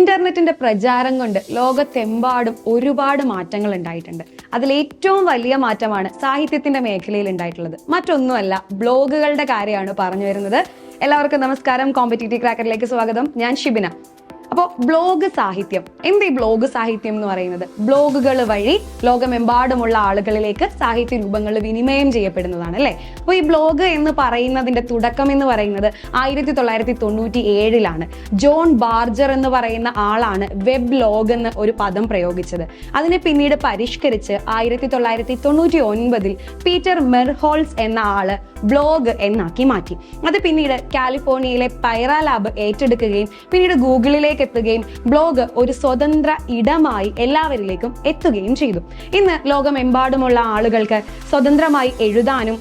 ഇന്റർനെറ്റിന്റെ പ്രചാരം കൊണ്ട് ലോകത്തെമ്പാടും ഒരുപാട് മാറ്റങ്ങൾ ഉണ്ടായിട്ടുണ്ട്. അതിൽ ഏറ്റവും വലിയ മാറ്റമാണ് സാഹിത്യത്തിന്റെ മേഖലയിൽ ഉണ്ടായിട്ടുള്ളത്. മറ്റൊന്നുമല്ല ബ്ലോഗുകളുടെ കാര്യമാണ് പറഞ്ഞു വരുന്നത്. എല്ലാവർക്കും നമസ്കാരം. കോമ്പറ്റീറ്റീവ് ക്രാക്കറിലേക്ക് സ്വാഗതം. ഞാൻ ഷിബിന. അപ്പോൾ ബ്ലോഗ് സാഹിത്യം. എന്ത് ഈ ബ്ലോഗ് സാഹിത്യം എന്ന് പറയുന്നത്? ബ്ലോഗുകൾ വഴി ലോകമെമ്പാടുമുള്ള ആളുകളിലേക്ക് സാഹിത്യ രൂപങ്ങൾ വിനിമയം ചെയ്യപ്പെടുന്നതാണ് അല്ലേ? അപ്പോൾ ഈ ബ്ലോഗ് എന്ന് പറയുന്നതിന്റെ തുടക്കം എന്ന് പറയുന്നത് ആയിരത്തി തൊള്ളായിരത്തി തൊണ്ണൂറ്റി ഏഴിലാണ് ജോൺ ബാർജർ എന്ന് പറയുന്ന ആളാണ് വെബ് ലോഗ് എന്ന ഒരു പദം പ്രയോഗിച്ചത്. അതിനെ പിന്നീട് പരിഷ്കരിച്ച് ആയിരത്തി തൊള്ളായിരത്തി തൊണ്ണൂറ്റി ഒൻപതിൽ പീറ്റർ മെർഹോൾസ് എന്ന ആൾ ബ്ലോഗ് എന്നാക്കി മാറ്റി. അത് പിന്നീട് കാലിഫോർണിയയിലെ പൈറ ലാബ് ഏറ്റെടുക്കുകയും പിന്നീട് ഗൂഗിളിലേക്ക് എത്തുകയും ബ്ലോഗ് ഒരു സ്വതന്ത്ര ഇടമായി എല്ലാവരിലേക്കും എത്തുകയും ചെയ്തു. ഇന്ന് ലോകമെമ്പാടുമുള്ള ആളുകൾക്ക് സ്വതന്ത്രമായി എഴുതാനും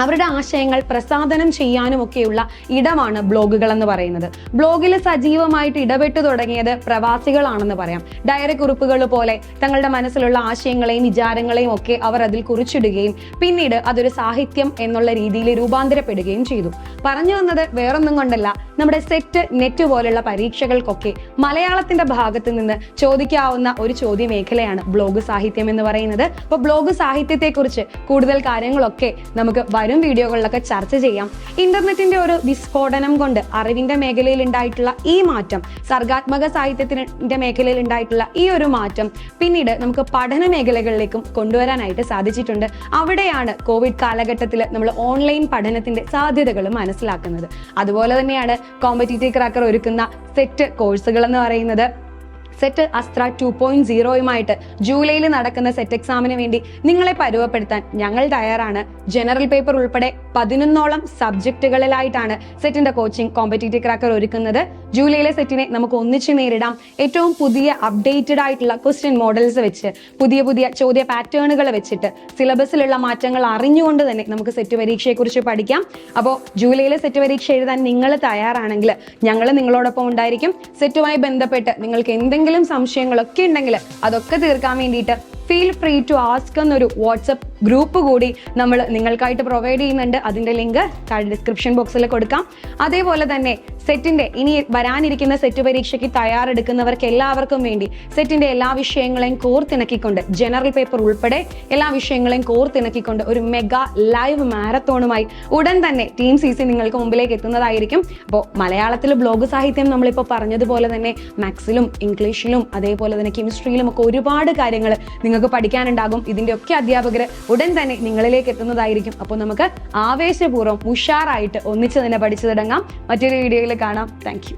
അവരുടെ ആശയങ്ങൾ പ്രസാദനം ചെയ്യാനും ഒക്കെയുള്ള ഇടമാണ് ബ്ലോഗുകൾ എന്ന് പറയുന്നത്. ബ്ലോഗിൽ സജീവമായിട്ട് ഇടപെട്ടു തുടങ്ങിയത് പ്രവാസികളാണെന്ന് പറയാം. ഡയറി കുറിപ്പുകൾ പോലെ തങ്ങളുടെ മനസ്സിലുള്ള ആശയങ്ങളെയും വിചാരങ്ങളെയും ഒക്കെ അവർ അതിൽ കുറിച്ചിടുകയും പിന്നീട് അതൊരു സാഹിത്യം എന്നുള്ള രീതിയിൽ രൂപാന്തരപ്പെടുകയും ചെയ്തു. പറഞ്ഞു വന്നത് വേറൊന്നും കൊണ്ടല്ല നമ്മുടെ സെറ്റ് നെറ്റ് പോലുള്ള പരീക്ഷകൾക്കൊക്കെ മലയാളത്തിന്റെ ഭാഗത്ത് നിന്ന് ചോദിക്കാവുന്ന ഒരു ചോദ്യ മേഖലയാണ് ബ്ലോഗ് സാഹിത്യം എന്ന് പറയുന്നത്. അപ്പോൾ ബ്ലോഗ് സാഹിത്യത്തെക്കുറിച്ച് കൂടുതൽ കാര്യങ്ങളൊക്കെ നമുക്ക് വരും വീഡിയോകളിലൊക്കെ ചർച്ച ചെയ്യാം. ഇന്റർനെറ്റിന്റെ ഒരു വിസ്ഫോടനം കൊണ്ട് അറിവിന്റെ മേഖലയിൽ ഉണ്ടായിട്ടുള്ള ഈ മാറ്റം സർഗാത്മക സാഹിത്യത്തിന്റെ മേഖലയിൽ ഉണ്ടായിട്ടുള്ള ഈ ഒരു മാറ്റം പിന്നീട് നമുക്ക് പഠന മേഖലകളിലേക്കും കൊണ്ടുവരാനായിട്ട് സാധിച്ചിട്ടുണ്ട്. അവിടെയാണ് കോവിഡ് കാലഘട്ടത്തിൽ നമ്മൾ ഓൺലൈൻ പഠനത്തിന്റെ സാധ്യതകൾ മനസ്സിലാക്കുന്നത്. അതുപോലെ തന്നെയാണ് കോമ്പറ്റീറ്റീവ് ക്രാക്കർ ഒരുക്കുന്ന സെറ്റ് കോഴ്സുകൾ എന്ന് പറയുന്നത്. സെറ്റ് അസ്ത്ര ടു പോയിന്റ് സീറോയുമായിട്ട് ജൂലൈയിൽ നടക്കുന്ന സെറ്റ് എക്സാമിന് വേണ്ടി നിങ്ങളെ പരുവപ്പെടുത്താൻ ഞങ്ങൾ തയ്യാറാണ്. ജനറൽ പേപ്പർ ഉൾപ്പെടെ പതിനൊന്നോളം സബ്ജക്റ്റുകളിലായിട്ടാണ് സെറ്റിന്റെ കോച്ചിങ് കോമ്പറ്റീറ്റീവ് ക്രാക്കർ ഒരുക്കുന്നത്. ജൂലൈയിലെ സെറ്റിനെ നമുക്ക് ഒന്നിച്ച് നേരിടാം. ഏറ്റവും പുതിയ അപ്ഡേറ്റഡ് ആയിട്ടുള്ള ക്വസ്റ്റ്യൻ മോഡൽസ് വെച്ച് പുതിയ പുതിയ ചോദ്യ പാറ്റേണുകൾ വെച്ചിട്ട് സിലബസിലുള്ള മാറ്റങ്ങൾ അറിഞ്ഞുകൊണ്ട് തന്നെ നമുക്ക് സെറ്റ് പരീക്ഷയെക്കുറിച്ച് പഠിക്കാം. അപ്പോൾ ജൂലൈയിലെ സെറ്റ് പരീക്ഷ എഴുതാൻ നിങ്ങൾ തയ്യാറാണെങ്കിൽ ഞങ്ങൾ നിങ്ങളോടൊപ്പം ഉണ്ടായിരിക്കും. സെറ്റുമായി ബന്ധപ്പെട്ട് നിങ്ങൾക്ക് എന്തെങ്കിലും സംശയങ്ങളൊക്കെ ഉണ്ടെങ്കിൽ അതൊക്കെ തീർക്കാൻ വേണ്ടിയിട്ട് ഫീൽ ഫ്രീ ടു ആസ്ക് എന്നൊരു വാട്സപ്പ് ഗ്രൂപ്പ് കൂടി നമ്മൾ നിങ്ങൾക്കായിട്ട് പ്രൊവൈഡ് ചെയ്യുന്നുണ്ട്. അതിന്റെ ലിങ്ക് താഴെ ഡിസ്ക്രിപ്ഷൻ ബോക്സിൽ കൊടുക്കാം. അതേപോലെ തന്നെ സെറ്റിന്റെ ഇനി വരാനിരിക്കുന്ന സെറ്റ് പരീക്ഷയ്ക്ക് തയ്യാറെടുക്കുന്നവർക്ക് എല്ലാവർക്കും വേണ്ടി സെറ്റിന്റെ എല്ലാ വിഷയങ്ങളെയും കോർത്തിണക്കിക്കൊണ്ട് ജനറൽ പേപ്പർ ഉൾപ്പെടെ എല്ലാ വിഷയങ്ങളെയും കോർത്തിണക്കിക്കൊണ്ട് ഒരു മെഗാ ലൈവ് മാരത്തോണുമായി ഉടൻ തന്നെ ടീം സി സി നിങ്ങൾക്ക് മുമ്പിലേക്ക് എത്തുന്നതായിരിക്കും. അപ്പോൾ മലയാളത്തിൽ ബ്ലോഗ് സാഹിത്യം നമ്മളിപ്പോൾ പറഞ്ഞതുപോലെ തന്നെ മാത്സിലും ഇംഗ്ലീഷിലും അതേപോലെ തന്നെ കെമിസ്ട്രിയിലും ഒക്കെ ഒരുപാട് കാര്യങ്ങൾ നിങ്ങൾക്ക് പഠിക്കാനുണ്ടാകും. ഇതിന്റെ ഒക്കെ അധ്യാപകർ ഉടൻ തന്നെ നിങ്ങളിലേക്ക് എത്തുന്നതായിരിക്കും. അപ്പോൾ നമുക്ക് ആവേശപൂർവം ഉഷാറായിട്ട് ഒന്നിച്ച് തന്നെ പഠിച്ചു തുടങ്ങാം മറ്റൊരു വീഡിയോയിൽ കാണാം. താങ്ക്